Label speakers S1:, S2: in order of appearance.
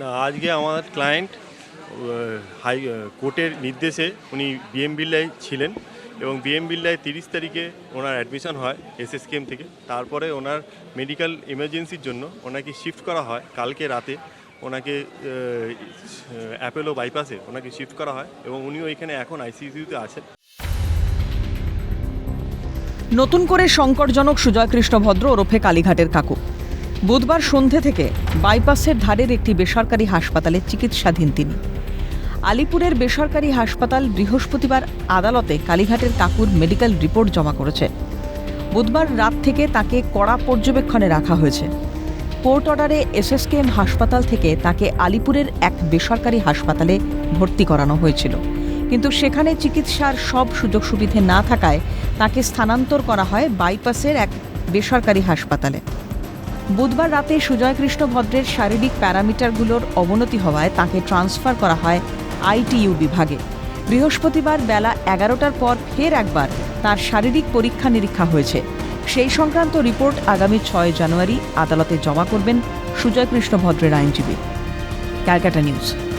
S1: না, আজকে আমার ক্লায়েন্ট হাই কোর্টের নির্দেশে উনি বিএম বিল্লায় ছিলেন এবং বিএম বিল্লায় তিরিশ তারিখে ওনার অ্যাডমিশন হয় এসএসকেএম থেকে। তারপরে ওনার মেডিকেল ইমার্জেন্সির জন্য ওনাকে শিফট করা হয় কালকে রাতে। ওনাকে অ্যাপেলো বাইপাসে ওনাকে শিফট করা হয় এবং উনিও এখানে এখন আইসিইউতে আছেন।
S2: নতুন করে সংকটজনক সুজয় কৃষ্ণ ভদ্র ওরফে কালীঘাটের কাকু। বুধবার সন্ধে থেকে বাইপাসের ধারের একটি বেসরকারি হাসপাতালে চিকিৎসাধীন তিনি। আলিপুরের বেসরকারি হাসপাতাল বৃহস্পতিবার আদালতে কালীঘাটের কাকুর মেডিকেল রিপোর্ট জমা করেছে। বুধবার রাত থেকে তাকে কড়া পর্যবেক্ষণে রাখা হয়েছে। কোর্ট অর্ডারে এসএসকেএম হাসপাতাল থেকে তাকে আলিপুরের এক বেসরকারি হাসপাতালে ভর্তি করানো হয়েছিল। কিন্তু সেখানে চিকিৎসার সব সুযোগ সুবিধে না থাকায় তাকে স্থানান্তর করা হয় বাইপাসের এক বেসরকারি হাসপাতালে। বুধবার রাতে সুজয় কৃষ্ণ ভদ্রের শারীরিক প্যারামিটারগুলোর অবনতি হওয়ায় তাকে ট্রান্সফার করা হয় আইটিইউ বিভাগে। বৃহস্পতিবার বেলা এগারোটার পর ফের একবার তার শারীরিক পরীক্ষা নিরীক্ষা হয়েছে। সেই সংক্রান্ত রিপোর্ট আগামী ছয় জানুয়ারি আদালতে জমা করবেন সুজয় কৃষ্ণ ভদ্রের আইনজীবী। Calcutta news.